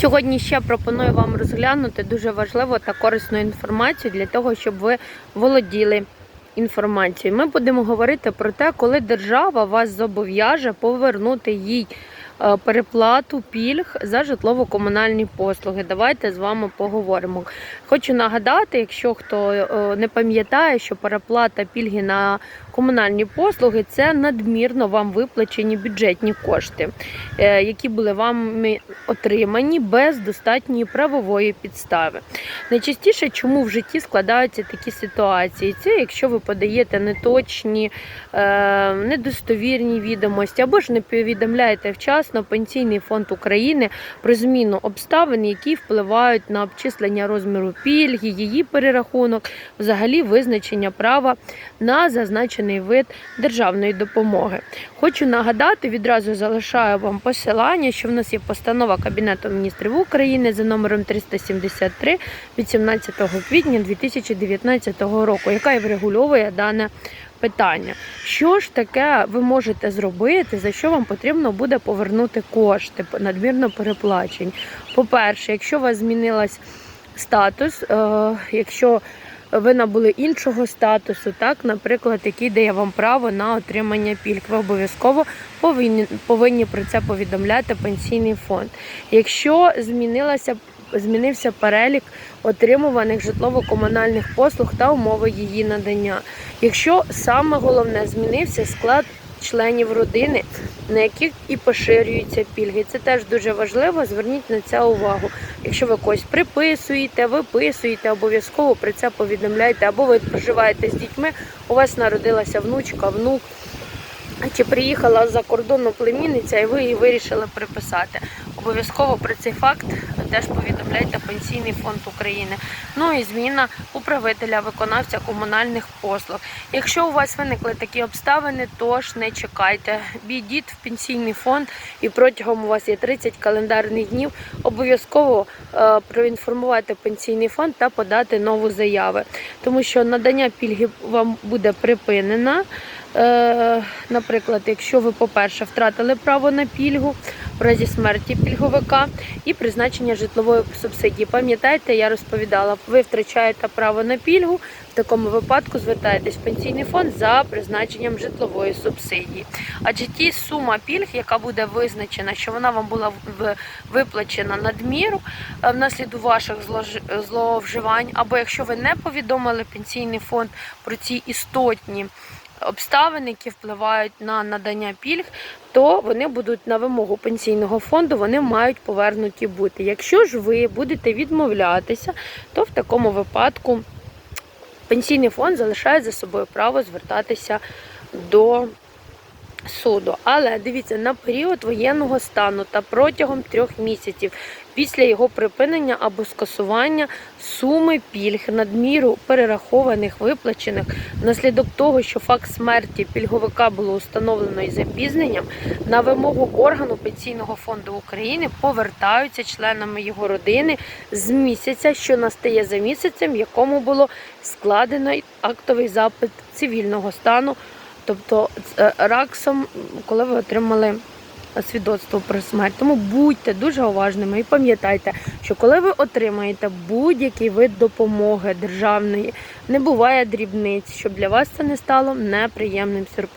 Сьогодні ще пропоную вам розглянути дуже важливу та корисну інформацію для того, щоб ви володіли інформацією. Ми будемо говорити про те, коли держава вас зобов'яже повернути їй переплату пільг за житлово-комунальні послуги. Давайте з вами поговоримо. Хочу нагадати, якщо хто е, не пам'ятає, що переплата пільги на комунальні послуги це надмірно вам виплачені бюджетні кошти, е, які були вами отримані без достатньої правової підстави. Найчастіше, чому в житті складаються такі ситуації, це якщо ви подаєте неточні, е, недостовірні відомості або ж не повідомляєте вчасно Пенсійний фонд України про зміну обставин, які впливають на обчислення розміру пільги, її перерахунок, взагалі визначення права на зазначений вид державної допомоги. Хочу нагадати, відразу залишаю вам посилання, що в нас є постанова Кабінету міністрів України за номером 373 від 17 квітня 2019 року, яка і врегульовує дане питання. Що ж таке ви можете зробити, за що вам потрібно буде повернути кошти надмірно переплачень? По-перше, якщо у вас змінилась статус, е, якщо ви набули іншого статусу, так, наприклад, який дає вам право на отримання пільг, ви обов'язково повинні, повинні про це повідомляти пенсійний фонд. Якщо змінилася Змінився перелік отримуваних житлово-комунальних послуг та умови її надання. Якщо саме головне змінився склад членів родини, на яких і поширюються пільги, це теж дуже важливо. Зверніть на це увагу. Якщо ви когось приписуєте, виписуєте, обов'язково про це повідомляйте, або ви проживаєте з дітьми, у вас народилася внучка, внук. Чи приїхала за кордону племінниця, і ви її вирішили приписати? Обов'язково про цей факт теж повідомляйте Пенсійний фонд України. Ну і зміна управителя виконавця комунальних послуг. Якщо у вас виникли такі обставини, то ж не чекайте. Бійдіть в пенсійний фонд і протягом у вас є 30 календарних днів. Обов'язково е, проінформувати пенсійний фонд та подати нову заяву, тому що надання пільги вам буде припинено. Е, Наприклад, якщо ви, по-перше, втратили право на пільгу в разі смерті пільговика і призначення житлової субсидії. Пам'ятаєте, я розповідала, ви втрачаєте право на пільгу. В такому випадку звертаєтесь в пенсійний фонд за призначенням житлової субсидії. Адже ті сума пільг, яка буде визначена, що вона вам була виплачена надміру е, внаслідок ваших зловживань, або якщо ви не повідомили пенсійний фонд про ці істотні обставини, які впливають на надання пільг, то вони будуть на вимогу пенсійного фонду, вони мають повернуті бути. Якщо ж ви будете відмовлятися, то в такому випадку пенсійний фонд залишає за собою право звертатися до суду. Але дивіться, на період воєнного стану та протягом трьох місяців після його припинення або скасування суми пільг надміру перерахованих виплачених внаслідок того, що факт смерті пільговика було установлено із запізненням, на вимогу органу пенсійного фонду України повертаються членами його родини з місяця, що настає за місяцем, якому було складено актовий запит цивільного стану. Тобто е, раксом, коли ви отримали свідоцтво про смерть. Тому будьте дуже уважними і пам'ятайте, що коли ви отримаєте будь-який вид допомоги державної, не буває дрібниць, щоб для вас це не стало неприємним сюрпризом.